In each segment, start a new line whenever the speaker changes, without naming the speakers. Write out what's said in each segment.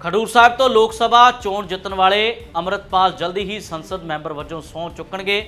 ਖਡੂਰ ਸਾਹਿਬ ਤੋਂ ਲੋਕ ਸਭਾ ਚੋਣ ਜਿੱਤਣ ਵਾਲੇ ਅਮਰਤਪਾਲ ਜਲਦੀ ਹੀ ਸੰਸਦ ਮੈਂਬਰ ਵਜੋਂ ਸਹੁੰ ਚੁੱਕਣਗੇ।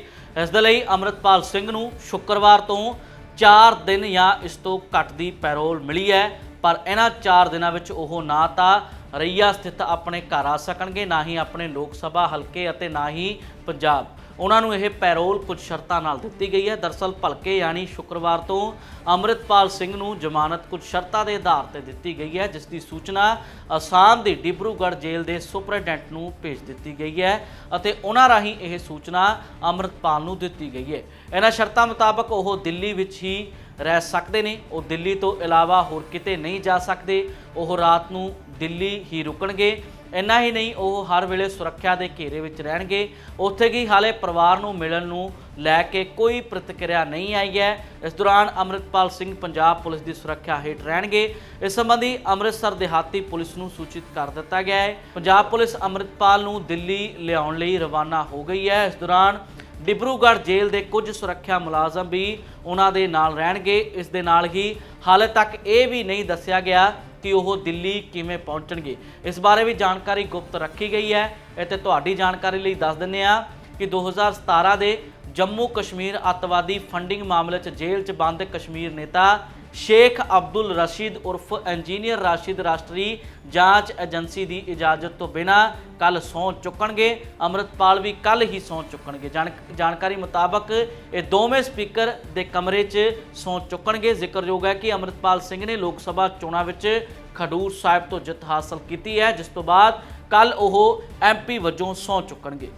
ਇਸ ਦੇ ਲਈ ਅਮਰਤਪਾਲ ਸਿੰਘ ਨੂੰ ਸ਼ੁੱਕਰਵਾਰ ਤੋਂ 4 ਦਿਨ ਜਾਂ ਇਸ ਤੋਂ ਘੱਟ ਦੀ ਪੈਰੋਲ ਮਿਲੀ ਹੈ। ਪਰ ਇਹਨਾਂ 4 ਦਿਨਾਂ ਵਿੱਚ ਉਹ ਨਾ ਤਾਂ ਰਈਆ ਸਥਿਤ ਆਪਣੇ ਘਰ ਆ ਸਕਣਗੇ, ਨਾ ਹੀ ਆਪਣੇ ਲੋਕ ਸਭਾ ਹਲਕੇ ਅਤੇ ਨਾ ਹੀ ਪੰਜਾਬ। ਉਹਨਾਂ ਨੂੰ ਇਹ ਪੈਰੋਲ ਕੁਝ ਸ਼ਰਤਾਂ ਨਾਲ ਦਿੱਤੀ ਗਈ ਹੈ। ਦਰਸਲ ਭਲਕੇ ਯਾਨੀ ਸ਼ੁੱਕਰਵਾਰ ਤੋਂ ਅੰਮ੍ਰਿਤਪਾਲ ਸਿੰਘ ਨੂੰ ਜ਼ਮਾਨਤ ਕੁਝ ਸ਼ਰਤਾਂ ਦੇ ਆਧਾਰ ਤੇ ਦਿੱਤੀ ਗਈ ਹੈ, ਜਿਸ ਦੀ ਸੂਚਨਾ ਅਸਾਮ ਦੀ ਡਿਬਰੂਗੜ੍ਹ ਜੇਲ੍ਹ ਦੇ ਸੁਪਰਡੈਂਟ ਨੂੰ ਭੇਜ ਦਿੱਤੀ ਗਈ ਹੈ ਅਤੇ ਉਹਨਾਂ ਰਾਹੀਂ ਇਹ ਸੂਚਨਾ ਅੰਮ੍ਰਿਤਪਾਲ ਨੂੰ ਦਿੱਤੀ ਗਈ ਹੈ। ਇਹਨਾਂ ਸ਼ਰਤਾਂ ਮੁਤਾਬਕ ਉਹ ਦਿੱਲੀ ਵਿੱਚ ਹੀ ਰਹਿ ਸਕਦੇ ਨੇ। ਉਹ ਦਿੱਲੀ ਤੋਂ ਇਲਾਵਾ ਹੋਰ ਕਿਤੇ ਨਹੀਂ ਜਾ ਸਕਦੇ। ਉਹ ਰਾਤ ਨੂੰ ਦਿੱਲੀ ਹੀ ਰੁਕਣਗੇ। ਇੰਨਾ ਹੀ ਨਹੀਂ, ਉਹ ਹਰ ਵੇਲੇ ਸੁਰੱਖਿਆ ਦੇ ਘੇਰੇ ਵਿੱਚ ਰਹਿਣਗੇ। ਉੱਥੇ ਕੀ ਹਾਲੇ ਪਰਿਵਾਰ ਨੂੰ ਮਿਲਣ ਨੂੰ ਲੈ ਕੇ ਕੋਈ ਪ੍ਰਤੀਕਿਰਿਆ ਨਹੀਂ ਆਈ ਹੈ। ਇਸ ਦੌਰਾਨ ਅਮਰਿਤਪਾਲ ਸਿੰਘ, ਪੰਜਾਬ ਪੁਲਿਸ ਦੀ ਸੁਰੱਖਿਆ ਹੇਠ ਰਹਿਣਗੇ। ਇਸ ਸੰਬੰਧੀ ਅੰਮ੍ਰਿਤਸਰ ਦਿਹਾਤੀ ਪੁਲਿਸ ਨੂੰ ਸੂਚਿਤ ਕਰ ਦਿੱਤਾ ਗਿਆ ਹੈ। ਪੰਜਾਬ ਪੁਲਿਸ ਅੰਮ੍ਰਿਤਪਾਲ ਨੂੰ ਦਿੱਲੀ ਲਿਆਉਣ ਲਈ ਰਵਾਨਾ ਹੋ ਗਈ ਹੈ। ਇਸ ਦੌਰਾਨ ਡਿਬਰੂਗੜ੍ਹ ਜੇਲ੍ਹ ਦੇ ਕੁਝ ਸੁਰੱਖਿਆ ਮੁਲਾਜ਼ਮ ਵੀ ਉਹਨਾਂ ਦੇ ਨਾਲ ਰਹਿਣਗੇ। ਇਸ ਦੇ ਨਾਲ ਹੀ ਹਾਲੇ ਤੱਕ ਇਹ ਵੀ ਨਹੀਂ ਦੱਸਿਆ ਗਿਆ ਕਿ ਉਹ ਦਿੱਲੀ ਕਿਵੇਂ ਪਹੁੰਚਣਗੇ। ਇਸ ਬਾਰੇ ਵੀ ਜਾਣਕਾਰੀ ਗੁਪਤ ਰੱਖੀ ਗਈ ਹੈ। ਅਤੇ ਤੁਹਾਡੀ ਜਾਣਕਾਰੀ ਲਈ ਦੱਸ ਦਿੰਨੇ ਆ ਕਿ 2017 ਦੇ ਜੰਮੂ ਕਸ਼ਮੀਰ ਅੱਤਵਾਦੀ ਫੰਡਿੰਗ ਮਾਮਲੇ 'ਚ ਜੇਲ੍ਹ 'ਚ ਬੰਦ ਕਸ਼ਮੀਰ ਨੇਤਾ ਸ਼ੇਖ ਅਬਦੁਲ ਰਸ਼ੀਦ ਉਰਫ ਇੰਜੀਨੀਅਰ ਰਾਸ਼ਿਦ ਰਾਸ਼ਟਰੀ ਜਾਂਚ ਏਜੰਸੀ ਦੀ ਇਜਾਜ਼ਤ ਤੋਂ ਬਿਨਾ ਕੱਲ ਸਹੁੰ ਚੁੱਕਣਗੇ। ਅਮਰਤਪਾਲ ਵੀ ਕੱਲ ਹੀ ਸਹੁੰ ਚੁੱਕਣਗੇ। ਜਾਣ- ਜਾਣਕਾਰੀ ਮੁਤਾਬਕ ਇਹ ਦੋਵੇਂ ਸਪੀਕਰ ਦੇ ਕਮਰੇ 'ਚ ਸਹੁੰ ਚੁੱਕਣਗੇ। ਜ਼ਿਕਰਯੋਗ ਹੈ ਕਿ ਅਮਰਤਪਾਲ ਸਿੰਘ ਨੇ ਲੋਕ ਸਭਾ ਚੋਣਾਂ ਵਿੱਚ ਖਡੂਰ ਸਾਹਿਬ ਤੋਂ ਜਿੱਤ ਹਾਸਲ ਕੀਤੀ ਹੈ, ਜਿਸ ਤੋਂ ਬਾਅਦ ਕੱਲ ਉਹ ਐਮਪੀ ਵਜੋਂ ਸਹੁੰ ਚੁੱਕਣਗੇ।